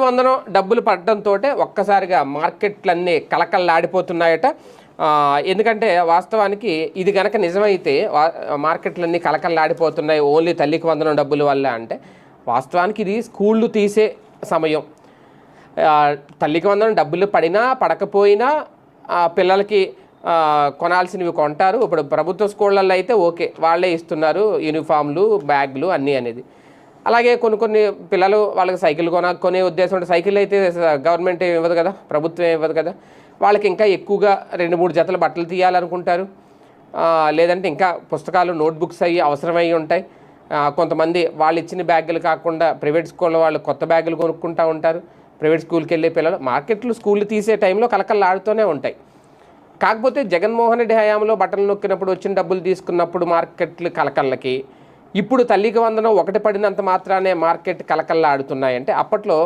వందనం డబ్బులు పడడంతో ఒక్కసారిగా మార్కెట్లన్నీ కలకల్లాడిపోతున్నాయట ఎందుకంటే వాస్తవానికి ఇది గనక నిజమైతే మార్కెట్లన్నీ కలకల్లాడిపోతున్నాయి ఓన్లీ తల్లికి వందనం డబ్బుల వల్ల అంటే వాస్తవానికి ఇది స్కూళ్ళు తీసే సమయం. తల్లికి వందనం డబ్బులు పడినా పడకపోయినా పిల్లలకి కొనాల్సినవి కొంటారు. ఇప్పుడు ప్రభుత్వ స్కూళ్ళల్లో అయితే ఓకే వాళ్ళే ఇస్తున్నారు యూనిఫామ్లు బ్యాగ్లు అన్నీ అనేది. అలాగే కొన్ని కొన్ని పిల్లలు వాళ్ళకి సైకిల్ కొన ఉద్దేశం ఉంటే సైకిల్ అయితే గవర్నమెంట్ ఇవ్వదు కదా ప్రభుత్వం ఇవ్వదు కదా. వాళ్ళకి ఇంకా ఎక్కువగా రెండు మూడు జతల బట్టలు తీయాలనుకుంటారు. లేదంటే ఇంకా పుస్తకాలు నోట్బుక్స్ అవి అవసరమై ఉంటాయి. కొంతమంది వాళ్ళు ఇచ్చిన బ్యాగులు కాకుండా ప్రైవేట్ స్కూల్లో వాళ్ళు కొత్త బ్యాగులు కొనుక్కుంటూ ఉంటారు. ప్రైవేట్ స్కూల్కి వెళ్ళే పిల్లలు మార్కెట్లు స్కూల్ తీసే టైంలో కలకల్లాడుతూనే ఉంటాయి. కాకపోతే జగన్మోహన్ రెడ్డి హయాంలో బట్టలు నొక్కినప్పుడు వచ్చిన డబ్బులు తీసుకున్నప్పుడు మార్కెట్లు కలకల్లకి ఇప్పుడు తల్లికి వందనం ఒకటి పడినంత మాత్రానే మార్కెట్ కలకల్లాడుతున్నాయంటే అప్పట్లో